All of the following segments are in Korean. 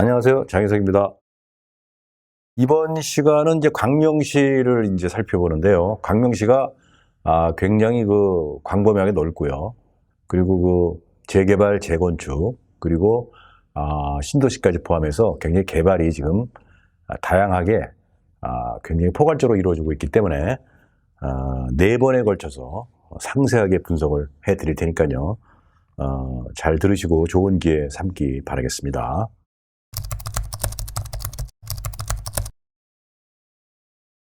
안녕하세요. 장혜석입니다. 이번 시간은 이제 광명시를 이제 살펴보는데요. 광명시가 아, 굉장히 그 광범위하게 넓고요. 그리고 그 재개발, 재건축, 그리고 아, 신도시까지 포함해서 굉장히 개발이 지금 아, 다양하게 아, 굉장히 포괄적으로 이루어지고 있기 때문에 아, 네 번에 걸쳐서 상세하게 분석을 해 드릴 테니까요. 어, 잘 들으시고 좋은 기회 삼기 바라겠습니다.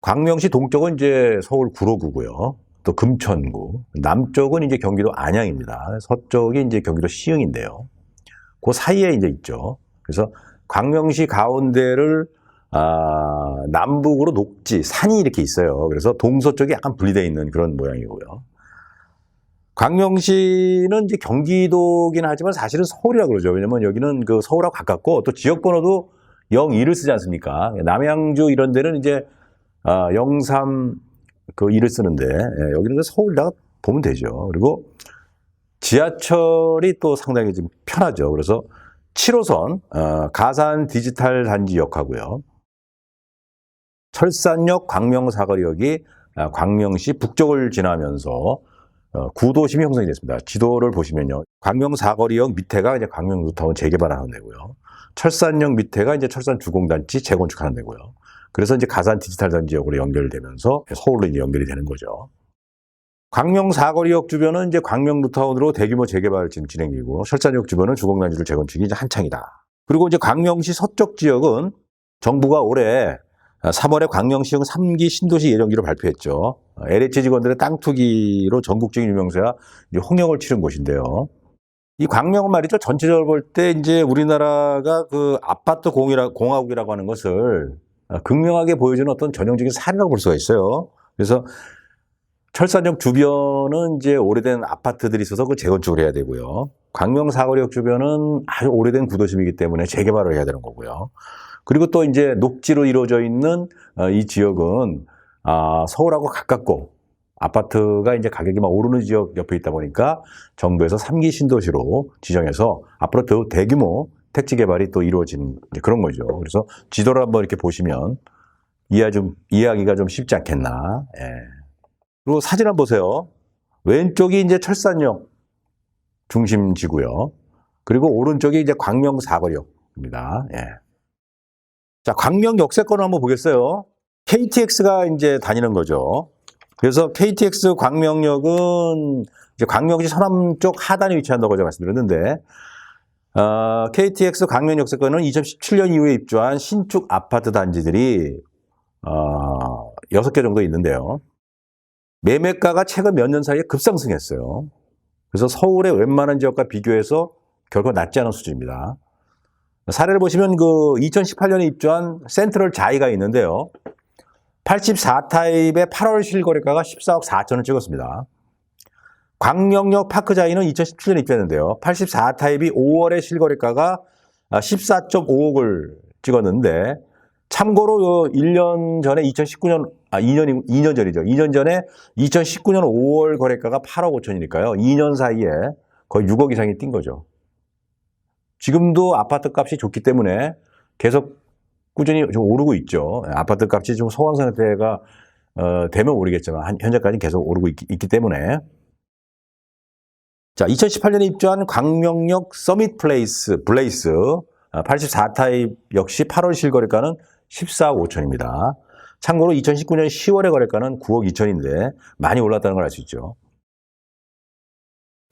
광명시 동쪽은 이제 서울 구로구고요. 또 금천구. 남쪽은 이제 경기도 안양입니다. 서쪽이 이제 경기도 시흥인데요. 그 사이에 이제 있죠. 그래서 광명시 가운데를 아, 남북으로 녹지, 산이 이렇게 있어요. 그래서 동서쪽이 약간 분리되어 있는 그런 모양이고요. 광명시는 이제 경기도긴 하지만 사실은 서울이라고 그러죠. 왜냐면 여기는 그 서울하고 가깝고 또 지역 번호도 02를 쓰지 않습니까? 남양주 이런 데는 이제 아, 03그 2를 쓰는데 예, 여기는 그 서울다가 보면 되죠. 그리고 지하철이 또 상당히 좀 편하죠. 그래서 7호선 어, 가산 디지털 단지역하고요. 철산역 광명사거리역이 아, 광명시 북쪽을 지나면서 어, 구도심이 형성이 됐습니다. 지도를 보시면요. 광명사거리역 밑에가 이제 광명 루타운 재개발하는 데고요. 철산역 밑에가 이제 철산 주공단지 재건축하는 데고요. 그래서 이제 가산 디지털 단지역으로 연결되면서 서울로 이제 연결이 되는 거죠. 광명 사거리역 주변은 이제 광명 루타운으로 대규모 재개발 지금 진행 중이고 철산역 주변은 주공단지를 재건축이 이제 한창이다. 그리고 이제 광명시 서쪽 지역은 정부가 올해 3월에 광명시형 3기 신도시 예정지를 발표했죠. LH 직원들의 땅 투기로 전국적인 유명세와 홍역을 치른 곳인데요. 이 광명은 말이죠. 전체적으로 볼 때 이제 우리나라가 그 아파트 공이라, 공화국이라고 하는 것을 극명하게 보여주는 어떤 전형적인 사례라고 볼 수가 있어요. 그래서 철산역 주변은 이제 오래된 아파트들이 있어서 그 재건축을 해야 되고요. 광명 사거리역 주변은 아주 오래된 구도심이기 때문에 재개발을 해야 되는 거고요. 그리고 또 이제 녹지로 이루어져 있는 어, 이 지역은 아, 서울하고 가깝고 아파트가 이제 가격이 막 오르는 지역 옆에 있다 보니까 정부에서 3기 신도시로 지정해서 앞으로 더 대규모 택지 개발이 또 이루어진 그런 거죠. 그래서 지도를 한번 이렇게 보시면 이해 좀 이해하기가 좀 쉽지 않겠나. 예. 그리고 사진 한번 보세요. 왼쪽이 이제 철산역 중심지고요. 그리고 오른쪽이 이제 광명 사거리역입니다. 예. 자, 광명 역세권을 한번 보겠어요. KTX가 이제 다니는 거죠. 그래서 KTX 광명역은 이제 광명시 서남 쪽 하단에 위치한다고 제가 말씀드렸는데, 어, KTX 광명 역세권은 2017년 이후에 입주한 신축 아파트 단지들이 어, 6개 정도 있는데요. 매매가가 최근 몇 년 사이에 급상승했어요. 그래서 서울의 웬만한 지역과 비교해서 결코 낮지 않은 수준입니다. 사례를 보시면 그 2018년에 입주한 센트럴 자이가 있는데요. 84타입의 8월 실거래가가 14억 4천을 찍었습니다. 광명역 파크자이는 2017년에 입주했는데요. 84타입이 5월에 실거래가가 14.5억을 찍었는데 참고로 1년 전에 2019년 아 2년 2년 전이죠. 2년 전에 2019년 5월 거래가가 8억 5천이니까요. 2년 사이에 거의 6억 이상이 뛴 거죠. 지금도 아파트 값이 좋기 때문에 계속 꾸준히 좀 오르고 있죠. 아파트 값이 좀 소강 상태가 어, 되면 모르겠지만 현재까지 계속 오르고 있기, 있기 때문에 자 2018년에 입주한 광명역 서밋 플레이스 블레이스 84타입 역시 8월 실거래가는 14억 5천입니다. 참고로 2019년 10월에 거래가는 9억 2천인데 많이 올랐다는 걸 알 수 있죠.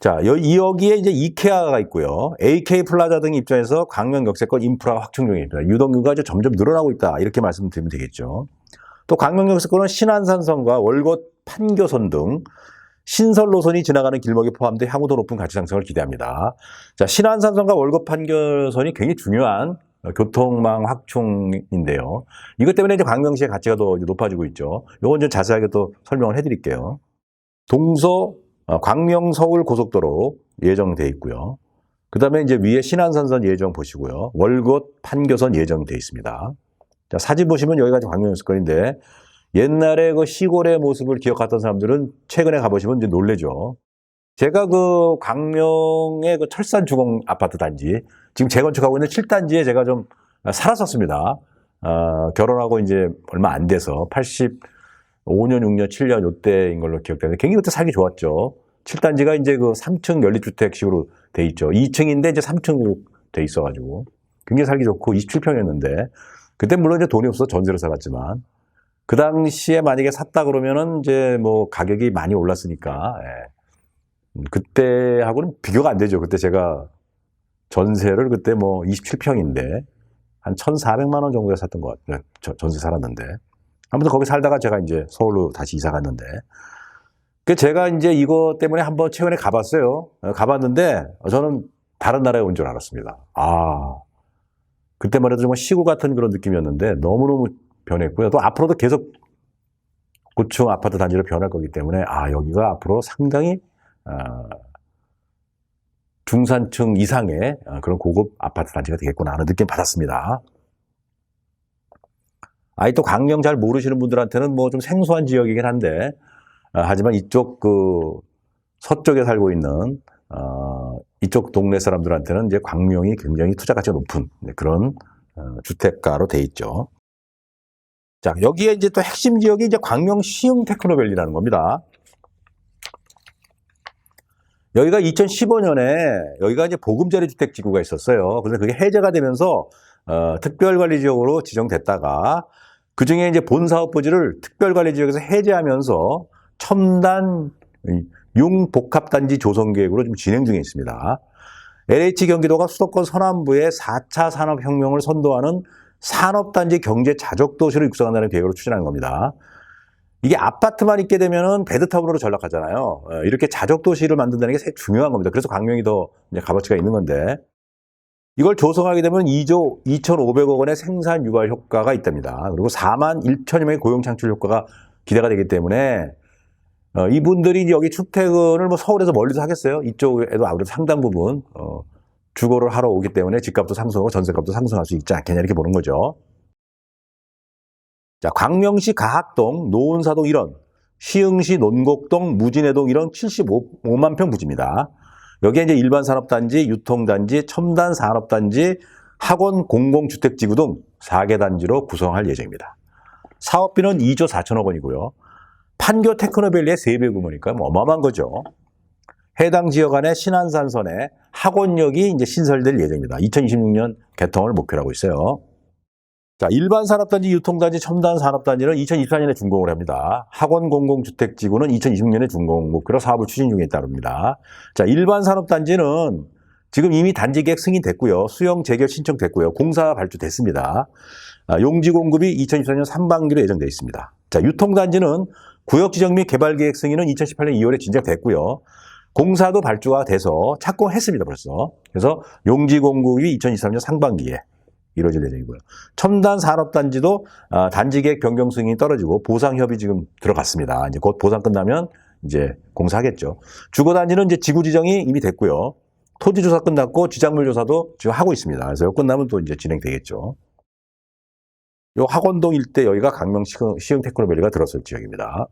자, 여, 여기에 이제 이케아가 있고요. AK 플라자 등 입장에서 광명 역세권 인프라 확충 중입니다. 유동규가 이제 점점 늘어나고 있다. 이렇게 말씀드리면 되겠죠. 또 광명 역세권은 신안산선과 월곶 판교선 등 신설 노선이 지나가는 길목이 포함돼 향후도 높은 가치 상승을 기대합니다. 자, 신안산선과 월곶 판교선이 굉장히 중요한 교통망 확충인데요. 이것 때문에 이제 광명시의 가치가 더 높아지고 있죠. 요건 좀 자세하게 또 설명을 해드릴게요. 동서 어, 광명 서울 고속도로 예정돼 있고요. 그 다음에 이제 위에 신안산선 예정 보시고요. 월곶 판교선 예정돼 있습니다. 자, 사진 보시면 여기가 광명역세권인데 옛날에 그 시골의 모습을 기억하던 사람들은 최근에 가보시면 이제 놀래죠. 제가 그 광명의 그 철산 주공 아파트 단지, 지금 재건축하고 있는 7단지에 제가 좀 살았었습니다. 어, 결혼하고 이제 얼마 안 돼서 85년, 6년, 7년 요때인 걸로 기억되는데 굉장히 그때 살기 좋았죠. 7단지가 이제 그 3층 연립주택식으로 돼 있죠. 2층인데 이제 3층으로 돼 있어가지고 굉장히 살기 좋고 27평이었는데 그때 물론 이제 돈이 없어서 전세로 살았지만 그 당시에 만약에 샀다 그러면은 이제 뭐 가격이 많이 올랐으니까 예. 음, 그때하고는 비교가 안 되죠. 그때 제가 전세를 그때 뭐 27평인데 한 1,400만 원 정도에 샀던 것 같아요. 저- 전세 살았는데. 아무튼 거기 살다가 제가 이제 서울로 다시 이사 갔는데. 그 제가 이제 이거 때문에 한번 최근에 가봤어요. 어, 가봤는데 저는 다른 나라에 온 줄 알았습니다. 아. 그때만 해도 정말 시골 같은 그런 느낌이었는데 너무너무 변했고요. 또 앞으로도 계속 고층 아파트 단지로 변할 거기 때문에 아, 여기가 앞으로 상당히 아, 중산층 이상의 아, 그런 고급 아파트 단지가 되겠구나 하는 느낌 받았습니다. 아이 또 강령 잘 모르시는 분들한테는 뭐 좀 생소한 지역이긴 한데 아, 하지만 이쪽 그 서쪽에 살고 있는 어, 이쪽 동네 사람들한테는 이제 광명이 굉장히 투자 가치가 높은 네, 그런 어, 주택가로 돼 있죠. 자 여기에 이제 또 핵심 지역이 이제 광명 시흥 테크노밸리라는 겁니다. 여기가 2015년에 여기가 이제 보금자리 주택 지구가 있었어요. 그래서 그게 해제가 되면서 어, 특별관리 지역으로 지정됐다가 그 중에 이제 본 사업 부지를 특별관리 지역에서 해제하면서 첨단 융복합단지 조성 계획으로 좀 진행 중에 있습니다. LH 경기도가 수도권 서남부에 4차 산업혁명을 선도하는 산업단지 경제 자족도시를 육성한다는 계획으로 추진하는 겁니다. 이게 아파트만 있게 되면은 베드타운으로 전락하잖아요. 어, 이렇게 자족도시를 만든다는 게 중요한 겁니다. 그래서 광명이 더 값어치가 있는 건데 이걸 조성하게 되면 2조 2,500억 원의 생산 유발 효과가 있답니다. 그리고 4만 1천여 명의 고용 창출 효과가 기대가 되기 때문에 어, 이분들이 여기 출퇴근을 뭐 서울에서 멀리서 하겠어요. 이쪽에도 아무래도 상당 부분 어, 주거를 하러 오기 때문에 집값도 상승하고 전세값도 상승할 수 있지 않겠냐 이렇게 보는 거죠. 자, 광명시 가학동, 노은사동 1원, 시흥시 논곡동, 무진해동 1원 75만 평 부지입니다. 여기에 이제 일반 산업단지, 유통단지, 첨단 산업단지, 학원 공공주택지구 등 4개 단지로 구성할 예정입니다. 사업비는 2조 4천억 원이고요. 판교 테크노밸리의 3배 규모니까 뭐 어마어마한 거죠. 해당 지역 안에 신안산선에 학원역이 이제 신설될 예정입니다. 2026년 개통을 목표로 하고 있어요. 자, 일반 산업단지, 유통단지, 첨단 산업단지는 2024년에 준공을 합니다. 학원 공공주택지구는 2026년에 준공 목표로 사업을 추진 중에 따릅니다. 자, 일반 산업단지는 지금 이미 단지 계획 승인됐고요. 수용 재결 신청됐고요. 공사 발주됐습니다. 아, 용지 공급이 2024년 상반기로 예정되어 있습니다. 자, 유통단지는 구역 지정 및 개발 계획 승인은 2018년 2월에 진작됐고요. 공사도 발주가 돼서 착공했습니다, 벌써. 그래서 용지 공급이 2023년 상반기에 이루어질 예정이고요. 첨단 산업단지도 아, 단지 계획 변경 승인이 떨어지고 보상 협의 지금 들어갔습니다. 이제 곧 보상 끝나면 이제 공사하겠죠. 주거 단지는 이제 지구 지정이 이미 됐고요. 토지 조사 끝났고 지작물 조사도 지금 하고 있습니다. 그래서 끝나면 또 이제 진행되겠죠. 요 학원동 일대 여기가 강명 시흥, 시흥 테크노밸리가 들었을 지역입니다.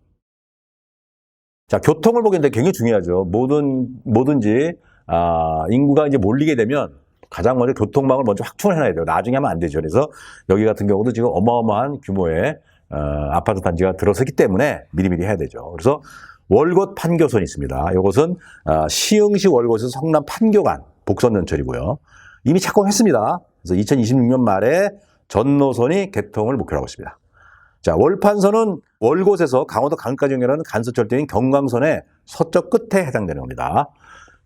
자, 교통을 보겠는데 굉장히 중요하죠. 뭐든, 뭐든지, 아, 인구가 이제 몰리게 되면 가장 먼저 교통망을 먼저 확충을 해놔야 돼요. 나중에 하면 안 되죠. 그래서 여기 같은 경우도 지금 어마어마한 규모의 어, 아파트 단지가 들어서기 때문에 미리미리 해야 되죠. 그래서 월곶 판교선이 있습니다. 이것은 아, 시흥시 월곶에서 성남 판교간 복선 연철이고요. 이미 착공했습니다. 그래서 2026년 말에 전 노선이 개통을 목표로 하고 있습니다. 자, 월판선은 월곶에서 강원도 강까지 연결하는 간선철도인 경광선의 서쪽 끝에 해당되는 겁니다.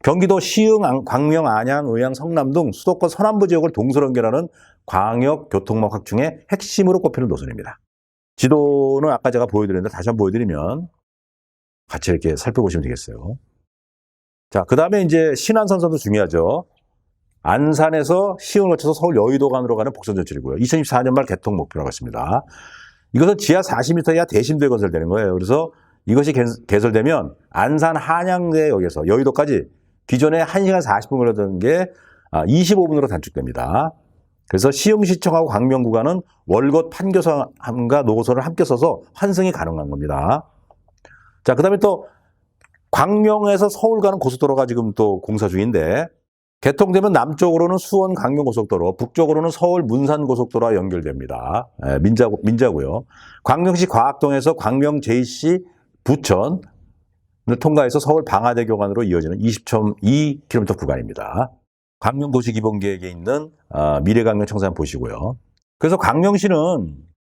경기도 시흥, 안- 광명, 안양, 의양, 성남 등 수도권 서남부 지역을 동서로 연결하는 광역 교통망 확충의 핵심으로 꼽히는 노선입니다. 지도는 아까 제가 보여드렸는데 다시 한번 보여드리면 같이 이렇게 살펴보시면 되겠어요. 자, 그 다음에 이제 신안선선도 중요하죠. 안산에서 시흥을 거쳐서 서울 여의도 간으로 가는 복선 전철이고요. 2024년 말 개통 목표라고 했습니다. 이것은 지하 40m 이하 대심도에 건설되는 거예요. 그래서 이것이 개- 개설되면 안산 한양대역에서 여의도까지 기존에 1시간 40분 걸렸던 게 25분으로 단축됩니다. 그래서 시흥시청하고 광명 구간은 월곶 판교선과 노선을 함께 써서 환승이 가능한 겁니다. 자, 그 다음에 또 광명에서 서울 가는 고속도로가 지금 또 공사 중인데 개통되면 남쪽으로는 수원 광명고속도로, 북쪽으로는 서울 문산고속도로와 연결됩니다. 예, 민자, 민자고요. 광명시 과학동에서 광명 JC 부천을 통과해서 서울 방화대교간으로 이어지는 20.2km 구간입니다. 광명 도시기본계획에 있는 아, 미래광명 청산 보시고요. 그래서 광명시는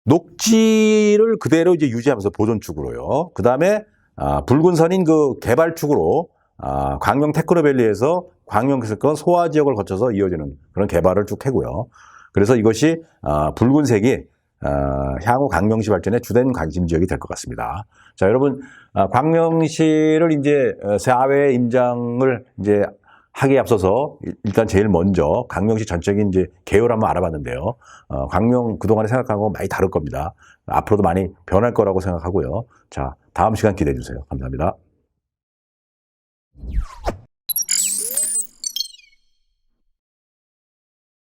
녹지를 그대로 이제 유지하면서 보존축으로요. 그 다음에 아, 붉은 선인 그 개발축으로 아, 광명 테크노밸리에서 광명 건 소화 지역을 거쳐서 이어지는 그런 개발을 쭉 해고요. 그래서 이것이 아, 붉은색이 아, 향후 광명시 발전의 주된 관심 지역이 될 것 같습니다. 자, 여러분, 아, 광명시를 이제 어, 사회 임장을 이제 하기에 앞서서 일- 일단 제일 먼저 광명시 전적인 이제 개요를 한번 알아봤는데요. 어, 광명 그동안에 생각한 거 많이 다를 겁니다. 앞으로도 많이 변할 거라고 생각하고요. 자, 다음 시간 기대해 주세요. 감사합니다.